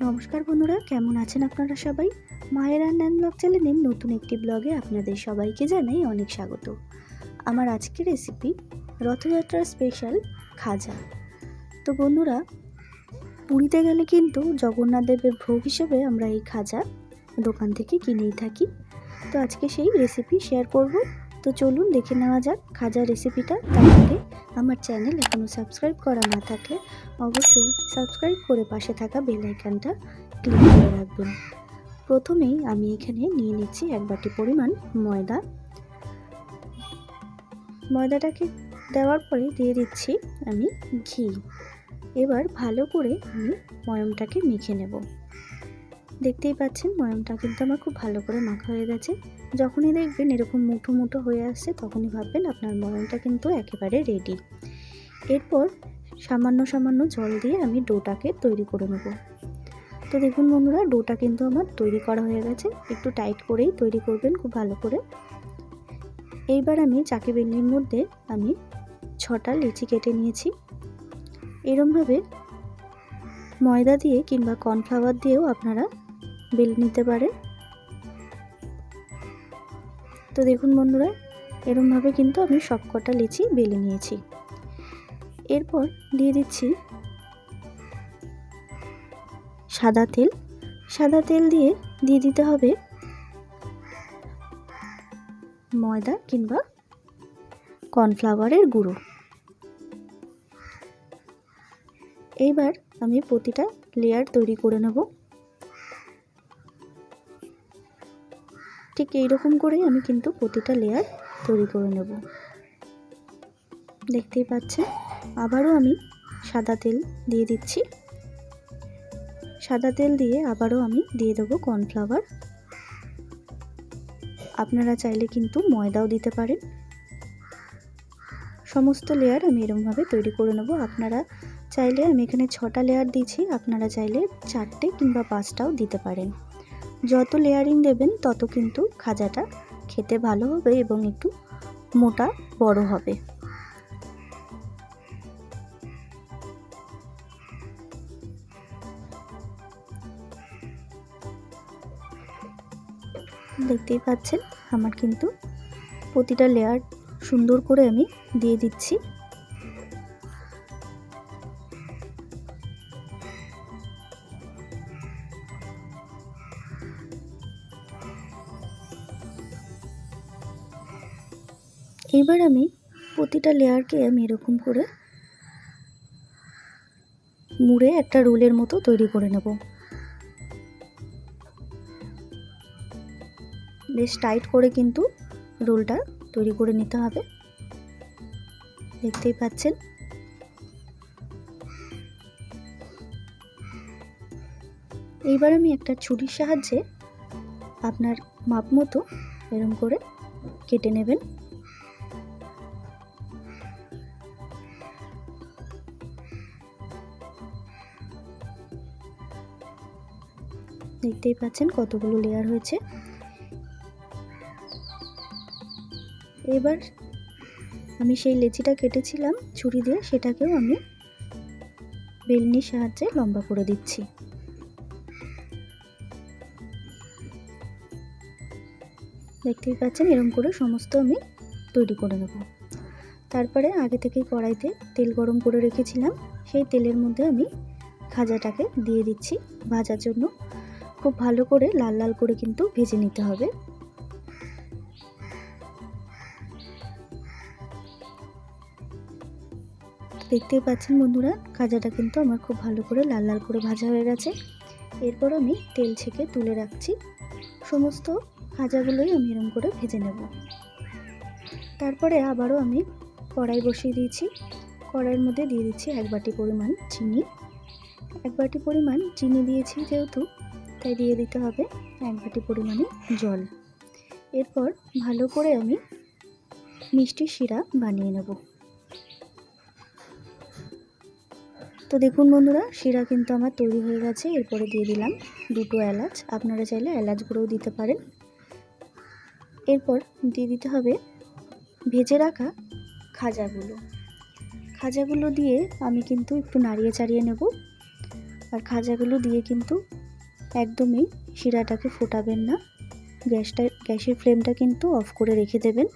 নমস্কার বন্ধুরা, কেমন আছেন আপনারা সবাই? মায়ের রান্নান ব্লগ চ্যানেলের নতুন একটি ব্লগে আপনাদের সবাইকে জানাই অনেক স্বাগত। আমার আজকের রেসিপি রথযাত্রার স্পেশাল খাজা। তো বন্ধুরা, পুরীতে গেলে কিন্তু জগন্নাথ দেবের ভোগ হিসেবে আমরা এই খাজা দোকান থেকে কিনেই থাকি। তো আজকে সেই রেসিপি শেয়ার করব। তো চলুন দেখে নেওয়া যাক খাজা রেসিপিটা তার আগে আমার চ্যানেল এখনও সাবস্ক্রাইব করা না থাকলে অবশ্যই সাবস্ক্রাইব করে পাশে থাকা বেল আইকনটা ক্লিক করে রাখবেন। প্রথমেই আমি এখানে নিয়ে নিচ্ছি এক বাটি পরিমাণ ময়দা। ময়দাটাকে দেওয়ার পরে দিয়ে দিচ্ছি আমি ঘি। এবার ভালো করে আমি ময়মটাকে মেখে নেব। দেখতেই পাচ্ছেন ময়মটা কিন্তু আমার খুব ভালো করে মাখা হয়ে গেছে। যখনই দেখবেন এরকম মুঠো মুঠো হয়ে আসছে, তখনই ভাববেন আপনার ময়মটা কিন্তু একেবারে রেডি এরপর সামান্য সামান্য জল দিয়ে আমি ডোটাকে তৈরি করে নেব। তো দেখুন বন্ধুরা, ডোটা কিন্তু আমার তৈরি করা হয়ে গেছে। একটু টাইট করেই তৈরি করবেন, খুব ভালো করে। এইবার আমি চাকি বেলনির মধ্যে আমি ছটা লিচি কেটে নিয়েছি। এরমভাবে ময়দা দিয়ে কিংবা কর্নফ্লাওয়ার দিয়েও আপনারা বেল নিতে পারেন তো দেখুন বন্ধুরা, এরমভাবে কিন্তু আমি সব কটা লিচি বেলে নিয়েছি। এরপর দিয়ে দিচ্ছি সাদা তেল। সাদা তেল দিয়ে দিয়ে দিতে হবে ময়দা কিংবা কর্নফ্লাওয়ারের গুঁড়ো। এইবার আমি প্রতিটা লেয়ার তৈরি করে নেব। ঠিক এইরকম করেই আমি কিন্তু প্রতিটা লেয়ার তৈরি করে নেব। দেখতেই পাচ্ছেন, আবারও আমি সাদা তেল দিয়ে দিচ্ছি। সাদা তেল দিয়ে আবারও আমি দিয়ে দেবো কর্নফ্লাওয়ার আপনারা চাইলে কিন্তু ময়দাও দিতে পারেন। সমস্ত লেয়ার আমি এরমভাবে তৈরি করে নেব। আপনারা চাইলে আমি এখানে ছটা লেয়ার দিচ্ছি আপনারা চাইলে চারটে কিংবা পাঁচটাও দিতে পারেন। যত লেয়ারিং দেবেন, তত কিন্তু খাজাটা খেতে ভালো হবে এবং একটু মোটা বড় হবে। দেখতেই পাচ্ছেন, আমার কিন্তু প্রতিটা লেয়ার সুন্দর করে আমি দিয়ে দিচ্ছি। এবার আমি প্রতিটা লেয়ারকে আমি এরকম করে মুড়ে একটা রোলের মতো তৈরি করে নেব। বেশ টাইট করে কিন্তু রোলটা তৈরি করে নিতে হবে। দেখতেই পাচ্ছেন। এইবার আমি একটা ছুরির সাহায্যে আপনার মাপ মতো এরম করে কেটে নেবেন। দেখতেই পাচ্ছেন কতগুলো লেয়ার হয়েছে। এবার আমি সেই লেচিটা কেটেছিলাম ছুরি দিয়ে, সেটাকেও আমি বেলনির সাহায্যে লম্বা করে দিচ্ছি। দেখতেই পাচ্ছেন এরকম করে সমস্ত আমি তৈরি করে নেব। তারপরে আগে থেকেই কড়াইতে তেল গরম করে রেখেছিলাম, সেই তেলের মধ্যে আমি খাজাটাকে দিয়ে দিচ্ছি ভাজার জন্য। খুব ভালো করে লাল লাল করে কিন্তু ভেজে নিতে হবে। দেখতেই পাচ্ছেন বন্ধুরা খাজাটা কিন্তু আমার খুব ভালো করে লাল লাল করে ভাজা হয়ে গেছে। এরপর আমি তেল ছেঁকে তুলে রাখছি। সমস্ত খাজাগুলোই আমি এরম করে ভেজে নেব। তারপরে আবারও আমি কড়াই বসিয়ে দিয়েছি। কড়াইয়ের মধ্যে দিয়ে দিচ্ছি এক বাটি পরিমাণ চিনি। এক বাটি পরিমাণ চিনি দিয়েছি যেহেতু তাই দিয়ে দিতে হবে, এক বাটি পরিমাণে জল। এরপর ভালো করে আমি মিষ্টি শিরা বানিয়ে নেব। তো দেখুন বন্ধুরা, শিরা কিন্তু আমার তৈরি হয়ে গেছে। এরপরে দিয়ে দিলাম দুটো এলাচ। আপনারা চাইলে এলাচ গুঁড়োও দিতে পারেন। এরপর দিয়ে দিতে হবে ভেজে রাখা খাজাগুলো। খাজাগুলো দিয়ে আমি কিন্তু একটু নাড়িয়ে চাড়িয়ে নেব। আর খাজাগুলো দিয়ে কিন্তু একদমই শিরাটাকে ফোটাবেন না। গ্যাসটা, গ্যাসের ফ্লেমটা কিন্তু অফ করে রেখে দেবেন।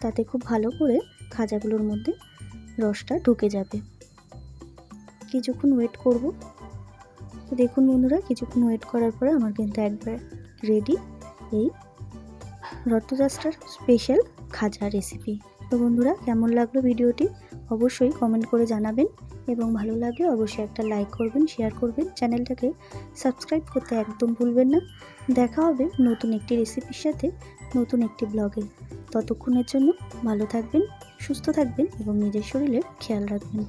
তাতে খুব ভালো করে খাজাগুলোর মধ্যে রসটা ঢুকে যাবে। কিছুক্ষণ ওয়েট করব। তো দেখুন বন্ধুরা, কিছুক্ষণ ওয়েট করার পরে আমার কিন্তু একবার রেডি এই রথযাত্রার স্পেশাল খাজা রেসিপি তো বন্ধুরা, কেমন লাগল ভিডিওটি? অবশ্যই কমেন্ট করে জানাবেন এবং ভালো লাগলে অবশ্যই একটা লাইক করবেন শেয়ার করবেন। চ্যানেলটাকে সাবস্ক্রাইব করতে একদম ভুলবেন না। দেখা হবে নতুন একটি রেসিপির সাথে নতুন একটি ব্লগে ততক্ষণের জন্য ভালো থাকবেন, সুস্থ থাকবেন এবং নিজের শরীরের খেয়াল রাখবেন।